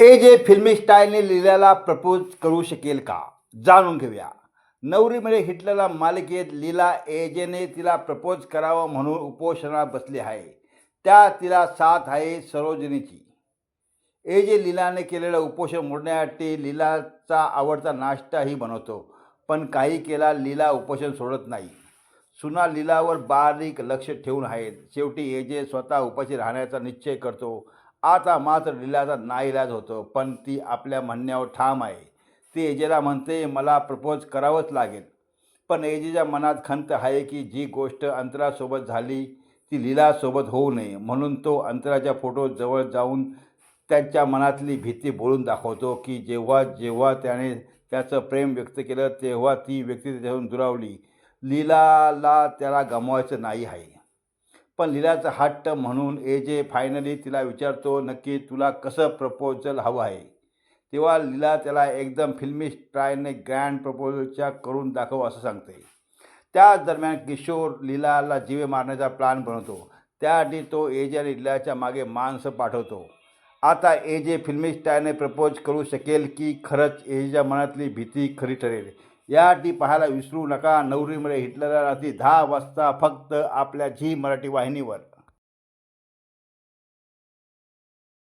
ए जे फिल्मी स्टाईलने लीलाला प्रपोज करू शकेल का? जाणून घेऊया. नवरीमध्ये हिटलरला मालिकेत लीला एजेने तिला प्रपोज करावं म्हणून उपोषणात बसली आहे. त्या तिला साथ आहे सरोजिनीची. ए जे लीलाने केलेलं उपोषण मोडण्यासाठी लीलाचा आवडता नाश्ताही बनवतो पण काही केला लीला उपोषण सोडत नाही. सुना लीलावर बारीक लक्ष ठेवून आहेत. शेवटी एजे स्वतः उपाशी राहण्याचा निश्चय करतो. आता मात्र लीलाचा नाईलाज होतो पण ती आपल्या म्हणण्यावर ठाम आहे. ती एजेला म्हणते मला प्रपोज करावंच लागेल. पण एजेच्या मनात खंत आहे की जी गोष्ट अंतरासोबत झाली ती लीलासोबत होऊ नये म्हणून तो अंतराच्या फोटो जवळ जाऊन त्यांच्या मनातली भीती बोलून दाखवतो की जेव्हा जेव्हा त्याने त्याचं प्रेम व्यक्त केलं तेव्हा ती व्यक्ती त्याच्यातून दुरावली. लीलाला त्याला गमवायचं नाही आहे. पण लीलाचा हट्ट म्हणून ए जे फायनली तिला विचारतो नक्की तुला कसं प्रपोजल हवं आहे? तेव्हा लीला त्याला एकदम फिल्मी स्टाईलने ग्रँड प्रपोजलच्या करून दाखव असं सांगते. त्याच दरम्यान किशोर लीलाला जीवे मारण्याचा प्लान बनवतो. त्यासाठी तो एजे आणि लीलाच्या मागे माणसं पाठवतो. आता एजे फिल्मी स्टाईलने प्रपोज करू शकेल की खरंच एजेच्या मनातली भीती खरी ठरेल. या यासाठी पाहायला विसरू नका. नवरीमध्ये हिटलरला रात्री दहा वाजता फक्त आपल्या झी मराठी वाहिनीवर.